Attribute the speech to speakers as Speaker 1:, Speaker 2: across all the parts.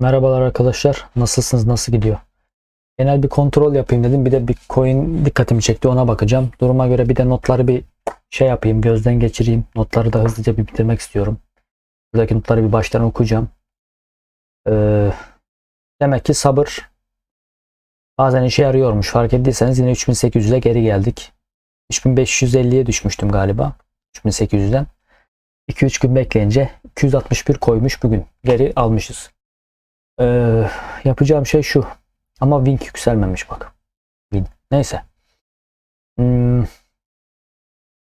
Speaker 1: Merhabalar arkadaşlar. Nasılsınız? Nasıl gidiyor? Genel bir kontrol yapayım dedim. Bir de bir coin dikkatimi çekti. Ona bakacağım. Duruma göre bir de notları bir şey yapayım. Gözden geçireyim. Notları da hızlıca bir bitirmek istiyorum. Buradaki notları bir baştan okuyacağım. Ee, demek ki sabır bazen işe yarıyormuş. Fark ettiyseniz yine 3800'e geri geldik. 3550'ye düşmüştüm galiba. 3800'den. 2-3 gün bekleyince 261 koymuş bugün. Geri almışız. Ee, yapacağım şey şu. Ama Wing yükselmemiş bak. Win. Neyse. Hmm,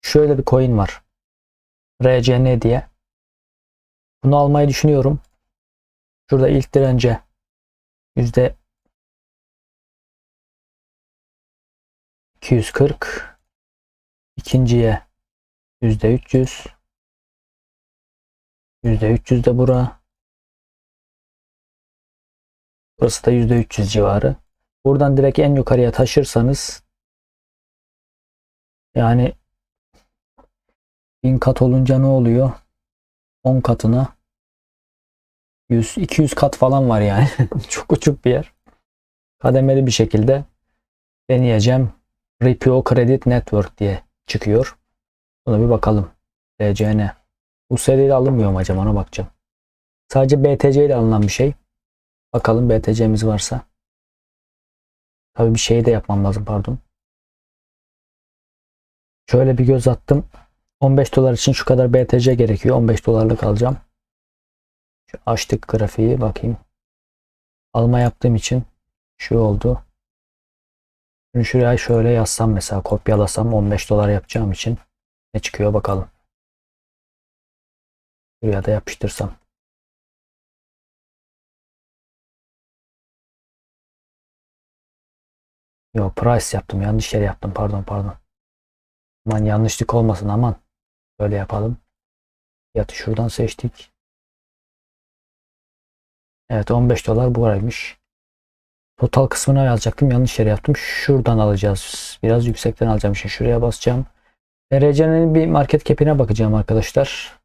Speaker 1: şöyle bir coin var. RCN diye. Bunu almayı düşünüyorum. Şurada ilk dirence yüzde 240 ikinciye yüzde 300 yüzde 300 de bura Burası da %300 civarı. Buradan direkt en yukarıya taşırsanız yani 1000 kat olunca ne oluyor? 10 katına 100 200 kat falan var yani. Çok uçuk bir yer. Kademeli bir şekilde deneyeceğim. Ripio Credit Network diye çıkıyor. Buna bir bakalım. RCN. USD ile alınmıyor mu acaba ona bakacağım. Sadece BTC ile alınan bir şey. Bakalım BTC'miz varsa. Tabii bir şey de yapmam lazım pardon. Şöyle bir göz attım. 15 dolar için şu kadar BTC gerekiyor. 15 dolarlık alacağım. Şu açtık grafiği bakayım. Alma yaptığım için şu oldu. Şimdi şuraya şöyle yazsam mesela kopyalasam 15 dolar yapacağım için ne çıkıyor bakalım. Buraya da yapıştırsam. Yo price yaptım. Yanlış yere yaptım. Pardon pardon. Aman yanlışlık olmasın aman. Böyle yapalım. Fiyatı şuradan seçtik. Evet 15 dolar buraymış. Total kısmına yazacaktım. Yanlış yere yaptım. Şuradan alacağız. Biraz yüksekten alacağım. Şimdi şuraya basacağım. RC'nin bir market cap'ine bakacağım arkadaşlar.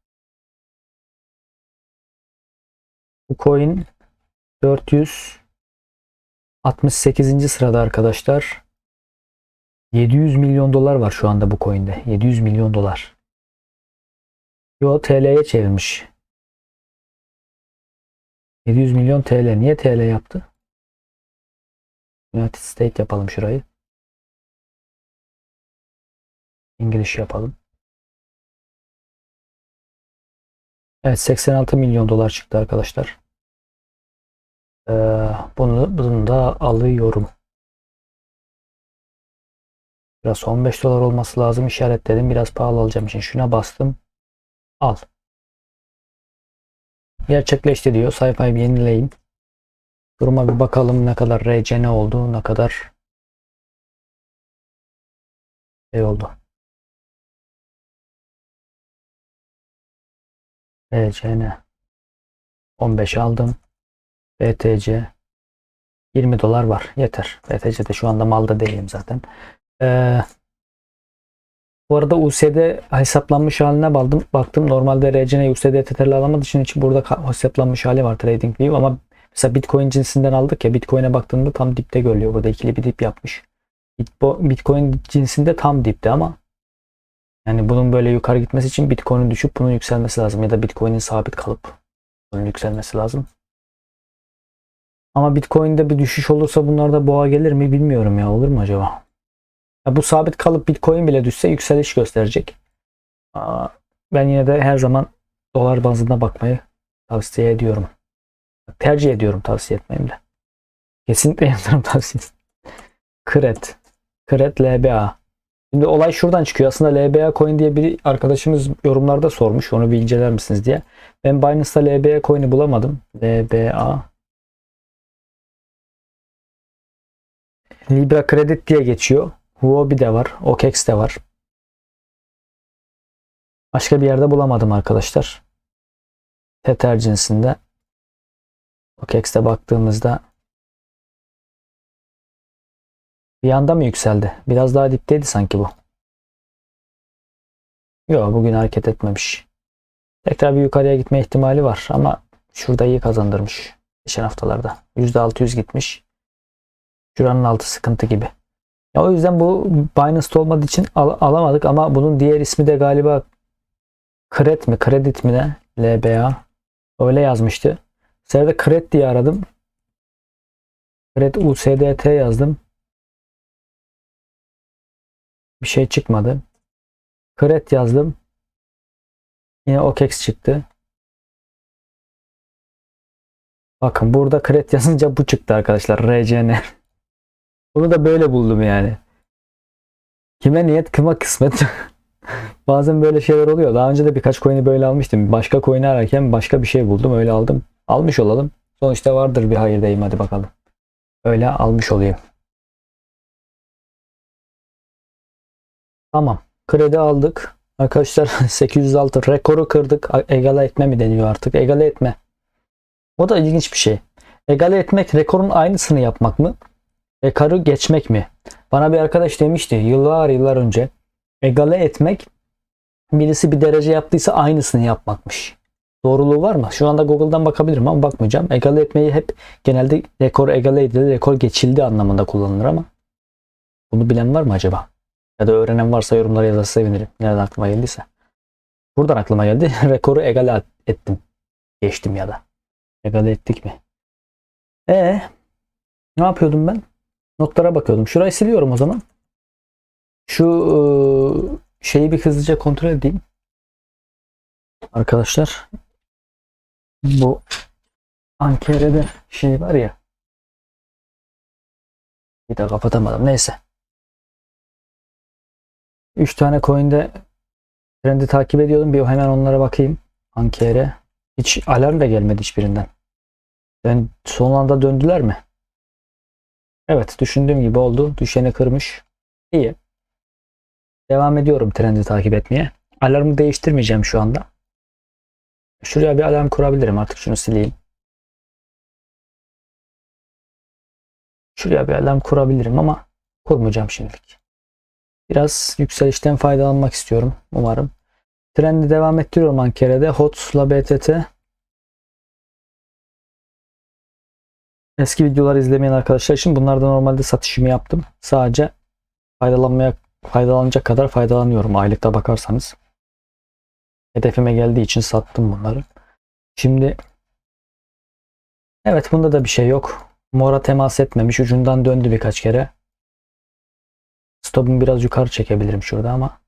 Speaker 1: Bu coin 400 68. sırada arkadaşlar. 700 milyon dolar var şu anda bu coin'de. 700 milyon dolar. Yo TL'ye çevirmiş. 700 milyon TL. Niye TL yaptı? United States yapalım şurayı. İngiliz yapalım. Evet 86 milyon dolar çıktı arkadaşlar. Ee, bunu, bunu da alıyorum. Biraz 15 dolar olması lazım işaretledim. Biraz pahalı alacağım için şuna bastım. Al. Gerçekleşti diyor. Sayfayı bir yenileyin. Duruma bir bakalım ne kadar RCN oldu, ne kadar şey oldu. RCN 15 aldım. BTC 20 dolar var. Yeter. BTC'de şu anda malda değilim zaten. Ee, bu arada USD hesaplanmış haline baktım. baktım. Normalde RCN USD TTL alamadığı için, için burada hesaplanmış hali var TradingView ama mesela Bitcoin cinsinden aldık ya Bitcoin'e baktığımda tam dipte görülüyor. Burada ikili bir dip yapmış. Bitcoin cinsinde tam dipte ama yani bunun böyle yukarı gitmesi için Bitcoin'in düşüp bunun yükselmesi lazım ya da Bitcoin'in sabit kalıp bunun yükselmesi lazım. Ama Bitcoin'de bir düşüş olursa bunlarda boğa gelir mi bilmiyorum ya. Olur mu acaba? Ya bu sabit kalıp Bitcoin bile düşse yükseliş gösterecek. Ben yine de her zaman dolar bazında bakmayı tavsiye ediyorum. Tercih ediyorum tavsiye etmeyeyim de. Kesinlikle yatırım tavsiyesi. Kret. Kret LBA. Şimdi olay şuradan çıkıyor. Aslında LBA coin diye bir arkadaşımız yorumlarda sormuş. Onu bir inceler misiniz diye. Ben Binance'da LBA coin'i bulamadım. LBA Libra Credit diye geçiyor. Huobi de var. OKEX de var. Başka bir yerde bulamadım arkadaşlar. Tether cinsinde. OKEX'te baktığımızda bir anda mı yükseldi? Biraz daha dipteydi sanki bu. Yok bugün hareket etmemiş. Tekrar bir yukarıya gitme ihtimali var ama şurada iyi kazandırmış. Geçen haftalarda. %600 gitmiş. Şuranın altı sıkıntı gibi. Ya o yüzden bu Binance'da olmadığı için al- alamadık ama bunun diğer ismi de galiba Kred mi? Kredit mi ne? LBA. Öyle yazmıştı. De Kred diye aradım. Kred USDT yazdım. Bir şey çıkmadı. Kred yazdım. Yine OKEX çıktı. Bakın burada Kred yazınca bu çıktı arkadaşlar. RCN. Bunu da böyle buldum yani. Kime niyet kıma kısmet. Bazen böyle şeyler oluyor. Daha önce de birkaç coin'i böyle almıştım. Başka coin'i ararken başka bir şey buldum. Öyle aldım. Almış olalım. Sonuçta vardır bir hayır diyeyim hadi bakalım. Öyle almış olayım. Tamam. Kredi aldık. Arkadaşlar 806 rekoru kırdık. Egale etme mi deniyor artık? Egale etme. O da ilginç bir şey. Egale etmek rekorun aynısını yapmak mı? Rekoru geçmek mi? Bana bir arkadaş demişti yıllar yıllar önce. Egale etmek birisi bir derece yaptıysa aynısını yapmakmış. Doğruluğu var mı? Şu anda Google'dan bakabilirim ama bakmayacağım. Egale etmeyi hep genelde rekor egale edildi, rekor geçildi anlamında kullanılır ama bunu bilen var mı acaba? Ya da öğrenen varsa yorumlara yazarsa sevinirim. Nereden aklıma geldiyse. Buradan aklıma geldi. Rekoru egale ettim. Geçtim ya da. Egale ettik mi? E ne yapıyordum ben? Notlara bakıyordum. Şurayı siliyorum o zaman. Şu ıı, şeyi bir hızlıca kontrol edeyim. Arkadaşlar bu Ankara'da şey var ya bir de kapatamadım. Neyse. 3 tane coin'de trendi takip ediyordum. Bir hemen onlara bakayım. Ankere. Hiç alarm da gelmedi hiçbirinden. Ben son anda döndüler mi? Evet düşündüğüm gibi oldu. Düşeni kırmış. İyi. Devam ediyorum trendi takip etmeye. Alarmı değiştirmeyeceğim şu anda. Şuraya bir alarm kurabilirim. Artık şunu sileyim. Şuraya bir alarm kurabilirim ama kurmayacağım şimdilik. Biraz yükselişten faydalanmak istiyorum. Umarım. Trendi devam ettiriyorum Ankara'da. HOT'la BTT. Eski videoları izlemeyen arkadaşlar için bunlarda normalde satışımı yaptım. Sadece faydalanmaya faydalanacak kadar faydalanıyorum aylıkta bakarsanız. Hedefime geldiği için sattım bunları. Şimdi evet bunda da bir şey yok. Mora temas etmemiş. Ucundan döndü birkaç kere. Stop'umu biraz yukarı çekebilirim şurada ama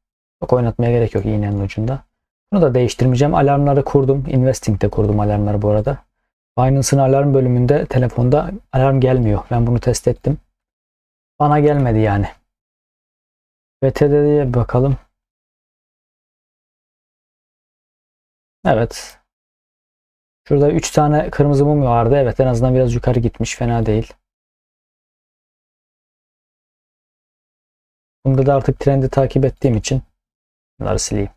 Speaker 1: çok oynatmaya gerek yok iğnenin ucunda. Bunu da değiştirmeyeceğim. Alarmları kurdum. Investing'de kurdum alarmları bu arada. Binance'ın alarm bölümünde telefonda alarm gelmiyor. Ben bunu test ettim. Bana gelmedi yani. BTD'ye bakalım. Evet. Şurada 3 tane kırmızı mum vardı. Evet en azından biraz yukarı gitmiş. Fena değil. Bunda da artık trendi takip ettiğim için bunları sileyim.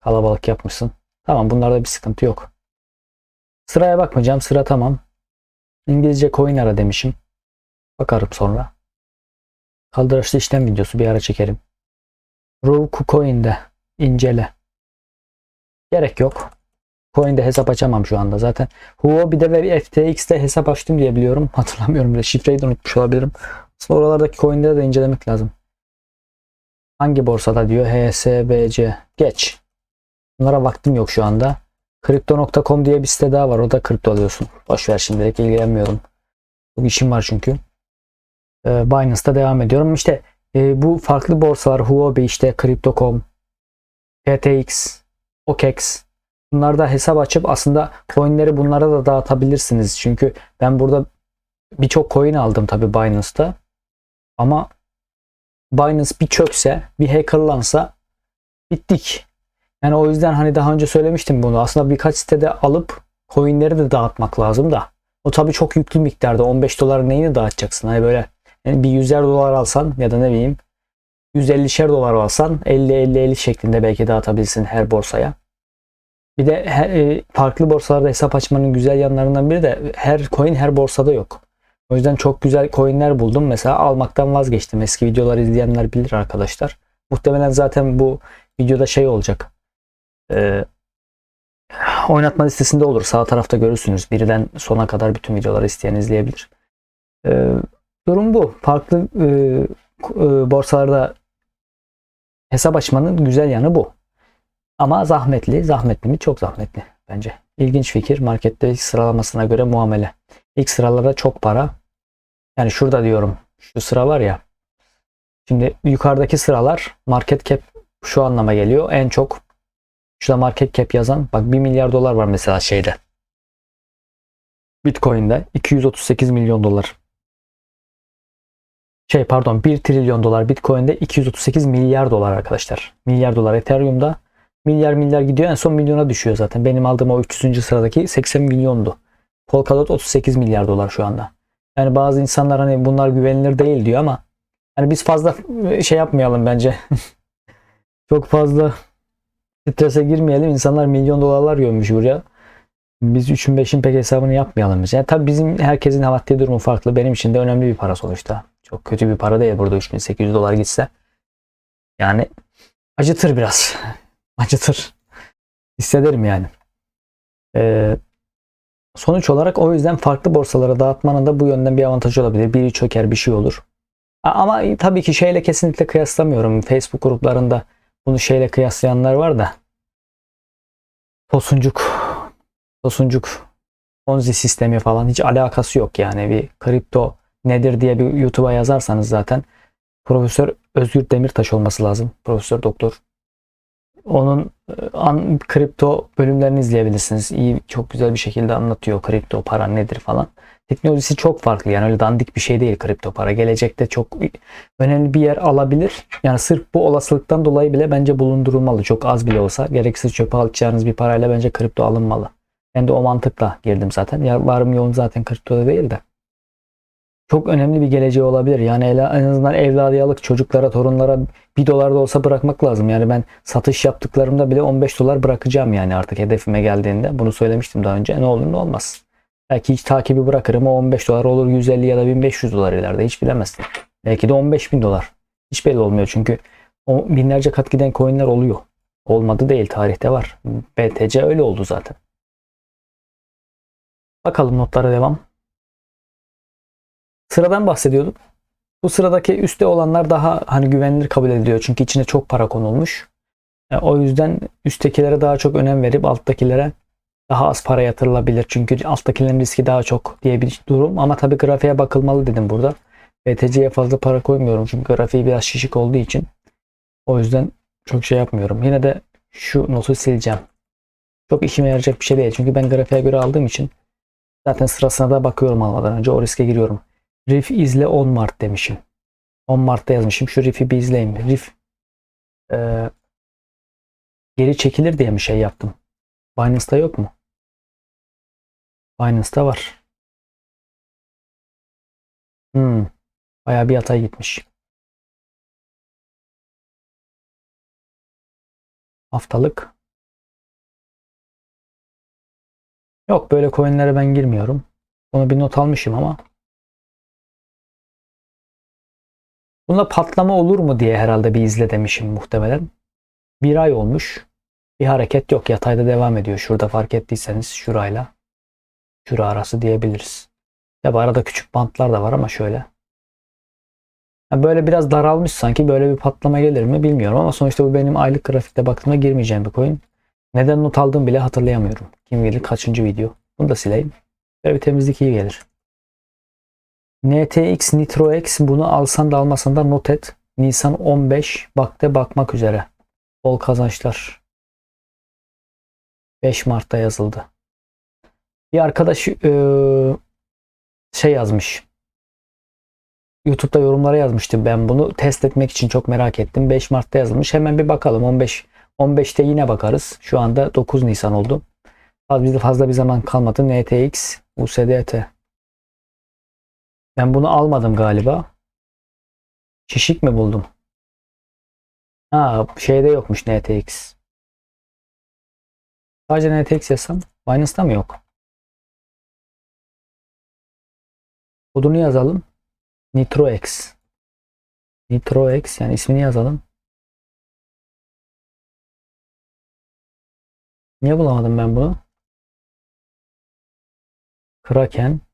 Speaker 1: Kalabalık yapmışsın. Tamam bunlarda bir sıkıntı yok. Sıraya bakmayacağım. Sıra tamam. İngilizce coin ara demişim. Bakarım sonra. Kaldıraçlı işlem videosu bir ara çekerim. Raw Coin'de incele. Gerek yok. Coin'de hesap açamam şu anda zaten. Huobi'de ve FTX'te hesap açtım diye biliyorum. Hatırlamıyorum bile. Şifreyi de unutmuş olabilirim. Aslında oralardaki coin'leri de incelemek lazım. Hangi borsada diyor? HSBC. Geç. Bunlara vaktim yok şu anda. Crypto.com diye bir site daha var. O da kripto alıyorsun. Boş ver şimdilik ilgilenmiyorum. Bu işim var çünkü. Ee, Binance'da devam ediyorum. İşte e, bu farklı borsalar Huobi işte Crypto.com, FTX, OKEX bunlarda hesap açıp aslında coinleri bunlara da dağıtabilirsiniz. Çünkü ben burada birçok coin aldım tabi Binance'da. Ama Binance bir çökse, bir hackerlansa bittik. Yani o yüzden hani daha önce söylemiştim bunu. Aslında birkaç sitede alıp coinleri de dağıtmak lazım da. O tabii çok yüklü miktarda. 15 dolar neyini dağıtacaksın? Hani böyle yani bir 100'er dolar alsan ya da ne bileyim 150'şer dolar alsan 50-50-50 şeklinde belki dağıtabilirsin her borsaya. Bir de her, e, farklı borsalarda hesap açmanın güzel yanlarından biri de her coin her borsada yok. O yüzden çok güzel coinler buldum. Mesela almaktan vazgeçtim. Eski videoları izleyenler bilir arkadaşlar. Muhtemelen zaten bu videoda şey olacak. Ee, oynatma listesinde olur. Sağ tarafta görürsünüz. Birden sona kadar bütün videoları isteyen izleyebilir. Ee, durum bu. Farklı e, e, borsalarda hesap açmanın güzel yanı bu. Ama zahmetli. Zahmetli mi? Çok zahmetli bence. İlginç fikir. Markette sıralamasına göre muamele. İlk sıralarda çok para. Yani şurada diyorum. Şu sıra var ya. Şimdi yukarıdaki sıralar market cap şu anlama geliyor. En çok şurada market cap yazan bak 1 milyar dolar var mesela şeyde. Bitcoin'de 238 milyon dolar. Şey pardon 1 trilyon dolar Bitcoin'de 238 milyar dolar arkadaşlar. Milyar dolar Ethereum'da milyar milyar gidiyor en son milyona düşüyor zaten. Benim aldığım o 300. sıradaki 80 milyondu. Polkadot 38 milyar dolar şu anda. Yani bazı insanlar hani bunlar güvenilir değil diyor ama hani biz fazla şey yapmayalım bence. Çok fazla strese girmeyelim. İnsanlar milyon dolarlar gömmüş buraya. Biz 3'ün 5'in pek hesabını yapmayalım. Yani tabii bizim herkesin maddi durumu farklı. Benim için de önemli bir para sonuçta. Çok kötü bir para değil burada 3800 dolar gitse. Yani acıtır biraz. acıtır. Hissederim yani. Ee, sonuç olarak o yüzden farklı borsalara dağıtmanın da bu yönden bir avantajı olabilir. Biri çöker bir şey olur. Ama tabii ki şeyle kesinlikle kıyaslamıyorum. Facebook gruplarında bunu şeyle kıyaslayanlar var da. Tosuncuk, Tosuncuk, Ponzi sistemi falan hiç alakası yok yani. Bir kripto nedir diye bir YouTube'a yazarsanız zaten Profesör Özgür Demirtaş olması lazım. Profesör Doktor. Onun e, an, kripto bölümlerini izleyebilirsiniz. İyi, çok güzel bir şekilde anlatıyor kripto para nedir falan. Teknolojisi çok farklı yani öyle dandik bir şey değil kripto para. Gelecekte çok önemli bir yer alabilir. Yani sırf bu olasılıktan dolayı bile bence bulundurulmalı. Çok az bile olsa. Gereksiz çöpe atacağınız bir parayla bence kripto alınmalı. Ben de o mantıkla girdim zaten. Ya varım yoğun zaten kriptoda değil de. Çok önemli bir geleceği olabilir. Yani en azından evladiyalık çocuklara, torunlara bir dolar da olsa bırakmak lazım. Yani ben satış yaptıklarımda bile 15 dolar bırakacağım yani artık hedefime geldiğinde. Bunu söylemiştim daha önce. Ne olur ne olmaz. Belki hiç takibi bırakırım o 15 dolar olur 150 ya da 1500 dolar ileride hiç bilemezsin. Belki de 15 bin dolar. Hiç belli olmuyor çünkü o binlerce kat giden coinler oluyor. Olmadı değil tarihte var. BTC öyle oldu zaten. Bakalım notlara devam. Sıradan bahsediyordum. Bu sıradaki üstte olanlar daha hani güvenilir kabul ediliyor. Çünkü içine çok para konulmuş. E, o yüzden üsttekilere daha çok önem verip alttakilere daha az para yatırılabilir. Çünkü alttakilerin riski daha çok diye bir durum. Ama tabii grafiğe bakılmalı dedim burada. BTC'ye fazla para koymuyorum. Çünkü grafiği biraz şişik olduğu için. O yüzden çok şey yapmıyorum. Yine de şu notu sileceğim. Çok işime yarayacak bir şey değil. Çünkü ben grafiğe göre aldığım için zaten sırasına da bakıyorum almadan önce. O riske giriyorum. Riff izle 10 Mart demişim. 10 Mart'ta yazmışım. Şu Riff'i bir izleyin. Riff e, geri çekilir diye mi şey yaptım? Binance'da yok mu? Binance'da var. Hmm. Bayağı bir yatay gitmiş. Haftalık. Yok böyle coinlere ben girmiyorum. Onu bir not almışım ama. Bunda patlama olur mu diye herhalde bir izle demişim muhtemelen. Bir ay olmuş. Bir hareket yok. Yatayda devam ediyor. Şurada fark ettiyseniz şurayla şura arası diyebiliriz. Ya bu arada küçük bantlar da var ama şöyle. Ya böyle biraz daralmış sanki. Böyle bir patlama gelir mi bilmiyorum ama sonuçta bu benim aylık grafikte baktığımda girmeyeceğim bir coin. Neden not aldığımı bile hatırlayamıyorum. Kim bilir kaçıncı video. Bunu da sileyim. Böyle bir temizlik iyi gelir. NTX Nitro X bunu alsan da almasan da not et. Nisan 15 bakte bakmak üzere. Bol kazançlar. 5 Mart'ta yazıldı. Bir arkadaş eee, şey yazmış. YouTube'da yorumlara yazmıştım ben bunu test etmek için çok merak ettim. 5 Mart'ta yazılmış. Hemen bir bakalım. 15 15'te yine bakarız. Şu anda 9 Nisan oldu. Fazla fazla bir zaman kalmadı. NTX USDT. Ben bunu almadım galiba. Şişik mi buldum? Ha şeyde yokmuş NTX. Sadece NTX yazsam Binance'da mı yok? Kodunu yazalım. NitroX. NitroX yani ismini yazalım. Niye bulamadım ben bunu? Kraken.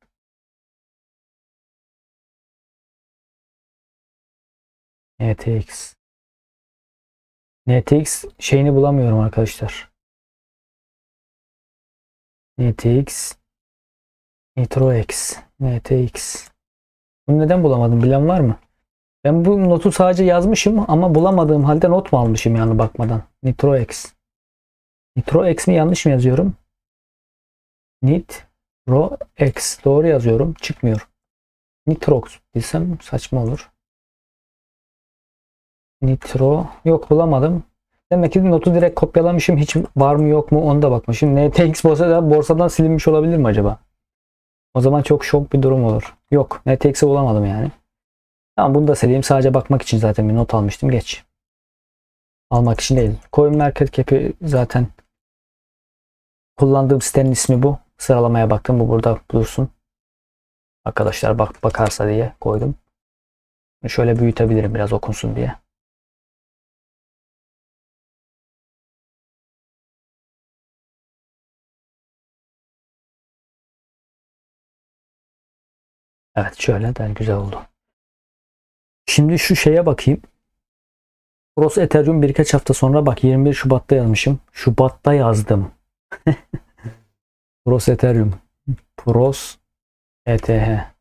Speaker 1: NTX. NTX şeyini bulamıyorum arkadaşlar. NTX NitroX NTX Bunu neden bulamadım bilen var mı? Ben bu notu sadece yazmışım ama bulamadığım halde not mu almışım yani bakmadan. NitroX NitroX mi yanlış mı yazıyorum? NitroX doğru yazıyorum. Çıkmıyor. Nitrox desem saçma olur. Nitro yok bulamadım. Demek ki notu direkt kopyalamışım. Hiç var mı yok mu onu da bakmışım. NTX borsada, borsadan silinmiş olabilir mi acaba? O zaman çok şok bir durum olur. Yok. NTX'i bulamadım yani. Tamam bunu da sileyim. Sadece bakmak için zaten bir not almıştım. Geç. Almak için değil. Coin Market Cap'i zaten kullandığım sitenin ismi bu. Sıralamaya baktım. Bu burada dursun. Arkadaşlar bak bakarsa diye koydum. Şöyle büyütebilirim biraz okunsun diye. Evet şöyle de güzel oldu. Şimdi şu şeye bakayım. Pros Ethereum birkaç hafta sonra bak 21 Şubat'ta yazmışım. Şubat'ta yazdım. Pros Ethereum. Pros ETH.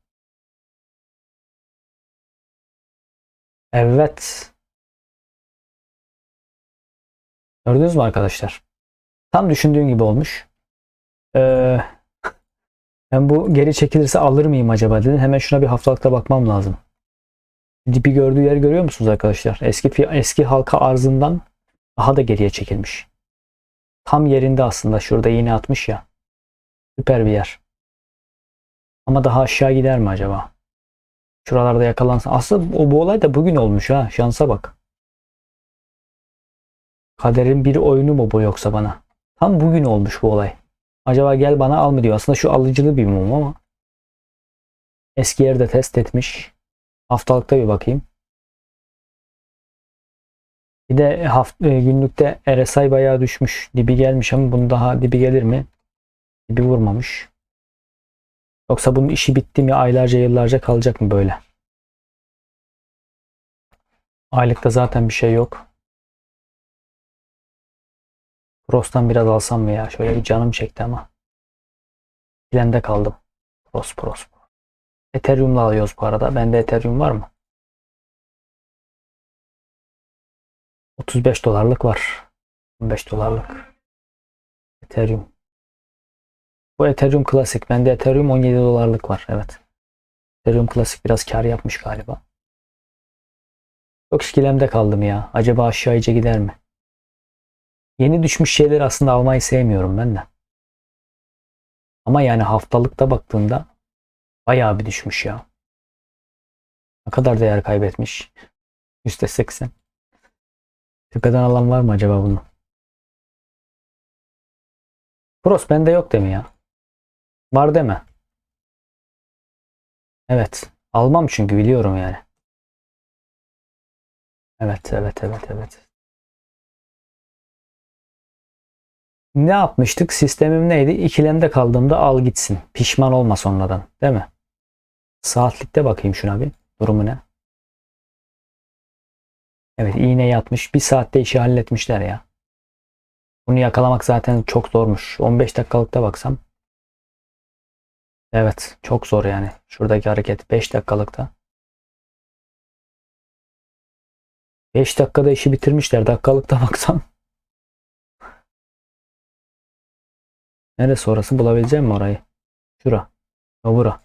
Speaker 1: Evet. Gördünüz mü arkadaşlar? Tam düşündüğün gibi olmuş. Ee, ben bu geri çekilirse alır mıyım acaba dedim. Hemen şuna bir haftalıkta bakmam lazım. Dipi gördüğü yer görüyor musunuz arkadaşlar? Eski eski halka arzından daha da geriye çekilmiş. Tam yerinde aslında. Şurada iğne atmış ya. Süper bir yer. Ama daha aşağı gider mi acaba? Şuralarda yakalansa. Aslında o bu olay da bugün olmuş ha. Şansa bak. Kaderin bir oyunu mu bu yoksa bana? Tam bugün olmuş bu olay. Acaba gel bana al mı diyor. Aslında şu alıcılı bir mum ama. Eski yerde test etmiş. Haftalıkta bir bakayım. Bir de hafta, günlükte RSI bayağı düşmüş. Dibi gelmiş ama bunun daha dibi gelir mi? Dibi vurmamış. Yoksa bunun işi bitti mi aylarca yıllarca kalacak mı böyle? Aylıkta zaten bir şey yok. Pros'tan biraz alsam mı ya? Şöyle bir canım çekti ama. Bilende kaldım. Pros Pros. Ethereum'la alıyoruz bu arada. Bende Ethereum var mı? 35 dolarlık var. 15 dolarlık. Ethereum. Bu Ethereum klasik. Bende Ethereum 17 dolarlık var. Evet. Ethereum klasik biraz kar yapmış galiba. Çok ikilemde kaldım ya. Acaba aşağı iyice gider mi? Yeni düşmüş şeyleri aslında almayı sevmiyorum ben de. Ama yani haftalıkta baktığında bayağı bir düşmüş ya. Ne kadar değer kaybetmiş. %80. Tepeden alan var mı acaba bunu? Pros bende yok demi ya. Var deme. Evet. Almam çünkü biliyorum yani. Evet, evet, evet, evet. Ne yapmıştık? Sistemim neydi? İkilemde kaldığımda al gitsin. Pişman olma sonradan. Değil mi? Saatlikte bakayım şuna bir. Durumu ne? Evet iğne yatmış. Bir saatte işi halletmişler ya. Bunu yakalamak zaten çok zormuş. 15 dakikalıkta baksam. Evet çok zor yani. Şuradaki hareket 5 dakikalıkta. 5 dakikada işi bitirmişler. Dakikalıkta baksam. Neresi orası? Bulabileceğim mi orayı? Şura. O bura.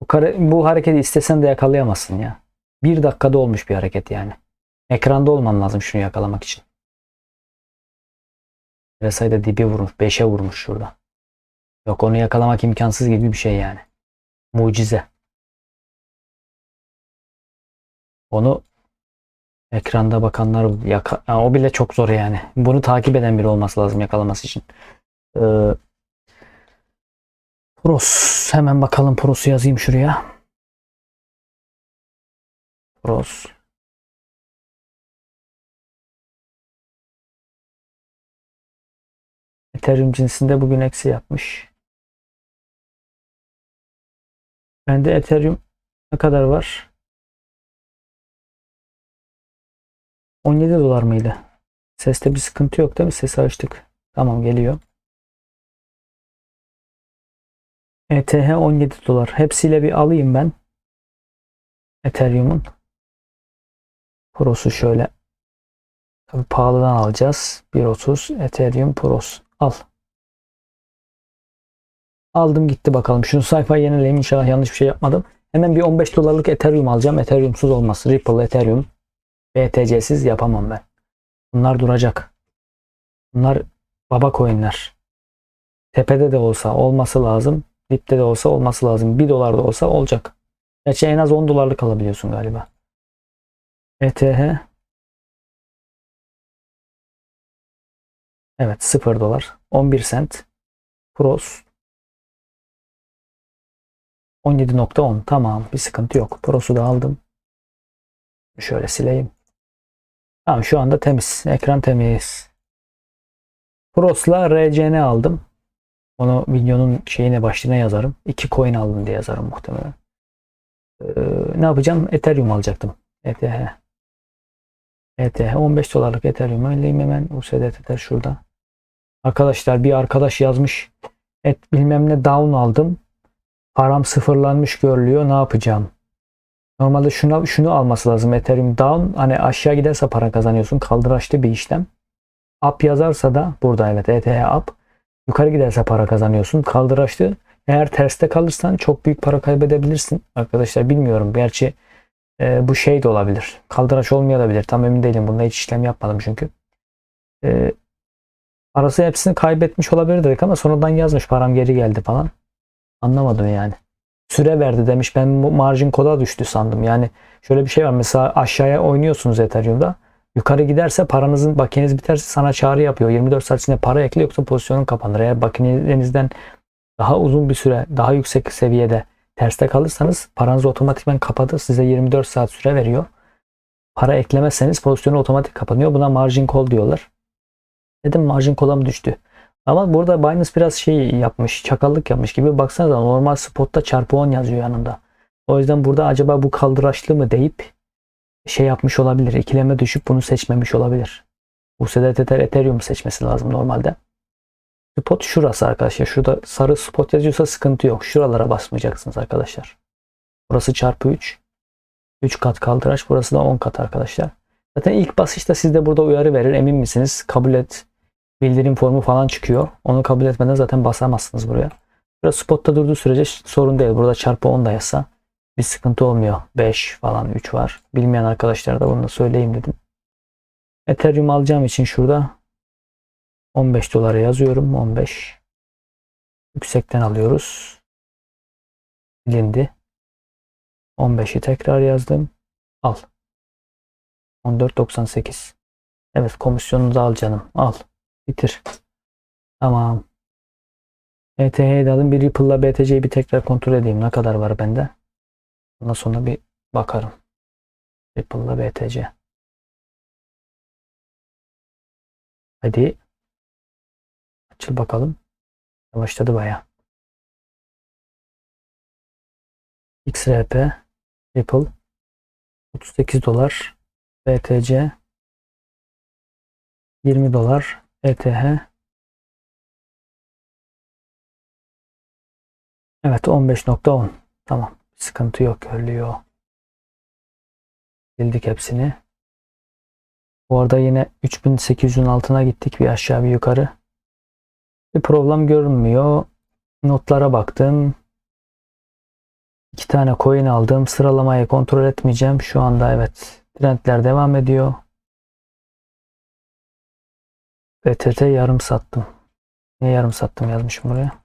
Speaker 1: Bu, kare, bu hareketi istesen de yakalayamazsın ya. Bir dakikada olmuş bir hareket yani. Ekranda olman lazım şunu yakalamak için. RSI da dibi vurmuş. 5'e vurmuş şurada. Yok onu yakalamak imkansız gibi bir şey yani. Mucize. Onu ekranda bakanlar yaka yani o bile çok zor yani. Bunu takip eden biri olması lazım yakalaması için. Ee, Pros. Hemen bakalım Pros'u yazayım şuraya. Pros. Ethereum cinsinde bugün eksi yapmış. Bende Ethereum ne kadar var? 17 dolar mıydı? Seste bir sıkıntı yok değil mi? Sesi açtık. Tamam geliyor. ETH 17 dolar. Hepsiyle bir alayım ben. Ethereum'un. Pro'su şöyle. Tabii pahalıdan alacağız. 1.30 Ethereum Pros. Al. Aldım gitti bakalım. Şunu sayfayı yenileyim. İnşallah yanlış bir şey yapmadım. Hemen bir 15 dolarlık Ethereum alacağım. Ethereum'suz olmaz. Ripple, Ethereum, BTC'siz yapamam ben. Bunlar duracak. Bunlar baba coinler. Tepede de olsa olması lazım. Dipte de olsa olması lazım. 1 dolar da olsa olacak. Gerçi en az 10 dolarlık alabiliyorsun galiba. ETH Evet 0 dolar. 11 sent. Pros 17.10 tamam bir sıkıntı yok. Pros'u da aldım. Şöyle sileyim. Tamam şu anda temiz. Ekran temiz. Pros'la RCN aldım. Onu videonun şeyine başlığına yazarım. 2 coin aldım diye yazarım muhtemelen. Ee, ne yapacağım? Ethereum alacaktım. ETH. ETH 15 dolarlık Ethereum öyleyim hemen. USD Tether şurada. Arkadaşlar bir arkadaş yazmış. Et bilmem ne down aldım. Param sıfırlanmış görülüyor. Ne yapacağım? Normalde şunu, şunu alması lazım. Ethereum down. Hani aşağı giderse para kazanıyorsun. Kaldıraçlı bir işlem. Up yazarsa da burada evet ETH up. Yukarı giderse para kazanıyorsun. Kaldıraçlı. Eğer terste kalırsan çok büyük para kaybedebilirsin. Arkadaşlar bilmiyorum. Gerçi e, bu şey de olabilir. Kaldıraç olmayabilir. Tam emin değilim. Bunda hiç işlem yapmadım çünkü. E, parası hepsini kaybetmiş olabilir dedik ama sonradan yazmış param geri geldi falan. Anlamadım yani. Süre verdi demiş. Ben bu margin koda düştü sandım. Yani şöyle bir şey var. Mesela aşağıya oynuyorsunuz Ethereum'da. Yukarı giderse paranızın bakiyeniz biterse sana çağrı yapıyor. 24 saat içinde para ekle yoksa pozisyonun kapanır. Eğer bakiyenizden daha uzun bir süre, daha yüksek seviyede terste kalırsanız paranızı otomatikman kapatır. Size 24 saat süre veriyor. Para eklemezseniz pozisyonu otomatik kapanıyor. Buna margin call diyorlar. Dedim margin call'a düştü? Ama burada Binance biraz şey yapmış, çakallık yapmış gibi. Baksanıza normal spotta çarpı 10 yazıyor yanında. O yüzden burada acaba bu kaldıraçlı mı deyip şey yapmış olabilir. İkileme düşüp bunu seçmemiş olabilir. USD Tether Ethereum seçmesi lazım normalde. Spot şurası arkadaşlar. Şurada sarı spot yazıyorsa sıkıntı yok. Şuralara basmayacaksınız arkadaşlar. Burası çarpı 3. 3 kat kaldıraç. Burası da 10 kat arkadaşlar. Zaten ilk basışta sizde burada uyarı verir. Emin misiniz? Kabul et. Bildirim formu falan çıkıyor. Onu kabul etmeden zaten basamazsınız buraya. Burada spotta durduğu sürece sorun değil. Burada çarpı 10 da yazsa bir sıkıntı olmuyor. 5 falan 3 var. Bilmeyen arkadaşlara da bunu da söyleyeyim dedim. Ethereum alacağım için şurada 15 dolara yazıyorum. 15. Yüksekten alıyoruz. Silindi. 15'i tekrar yazdım. Al. 14.98. Evet komisyonunu da al canım. Al. Bitir. Tamam. ETH'yi de alın. Bir Ripple'la BTC'yi bir tekrar kontrol edeyim. Ne kadar var bende? Ondan sonra bir bakarım. Ripple'la BTC. Hadi. Açıl bakalım. Yavaşladı baya. XRP Ripple 38 dolar BTC 20 dolar ETH Evet 15.10 tamam sıkıntı yok görülüyor sildik hepsini. Bu arada yine 3800'ün altına gittik bir aşağı bir yukarı. Bir problem görünmüyor. Notlara baktım. İki tane coin aldım. Sıralamayı kontrol etmeyeceğim. Şu anda evet trendler devam ediyor BTT yarım sattım. Niye yarım sattım yazmışım buraya.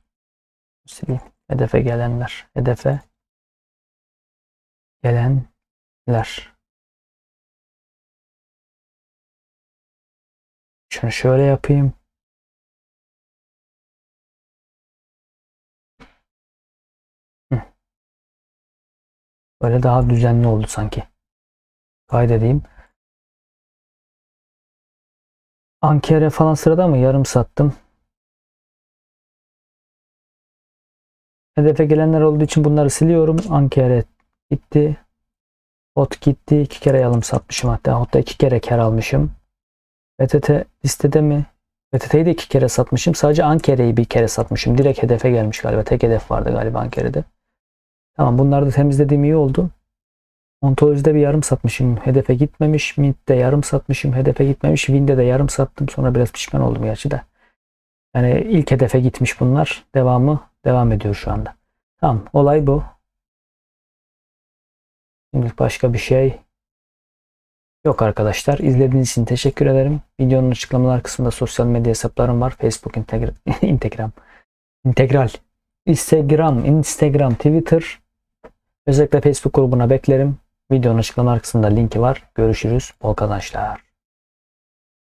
Speaker 1: Sileyim. Hedefe gelenler. Hedefe gelenler. Şunu şöyle yapayım. Böyle daha düzenli oldu sanki. Kaydedeyim. Ankara falan sırada mı? Yarım sattım. Hedefe gelenler olduğu için bunları siliyorum. Ankara gitti. Hot gitti. iki kere yalım satmışım hatta. Hatta iki kere kar almışım. BTT listede mi? BTT'yi de iki kere satmışım. Sadece Ankara'yı bir kere satmışım. Direkt hedefe gelmiş galiba. Tek hedef vardı galiba Ankara'da. Tamam bunları da temizlediğim iyi oldu. Ontolojide bir yarım satmışım. Hedefe gitmemiş. Mint'te yarım satmışım. Hedefe gitmemiş. Win'de de yarım sattım. Sonra biraz pişman oldum gerçi de. Yani ilk hedefe gitmiş bunlar. Devamı devam ediyor şu anda. Tamam olay bu. Şimdi başka bir şey yok arkadaşlar. İzlediğiniz için teşekkür ederim. Videonun açıklamalar kısmında sosyal medya hesaplarım var. Facebook, Integra Instagram, Instagram, Instagram, Twitter. Özellikle Facebook grubuna beklerim. Videonun açıklamalar kısmında linki var. Görüşürüz. Bol kazançlar.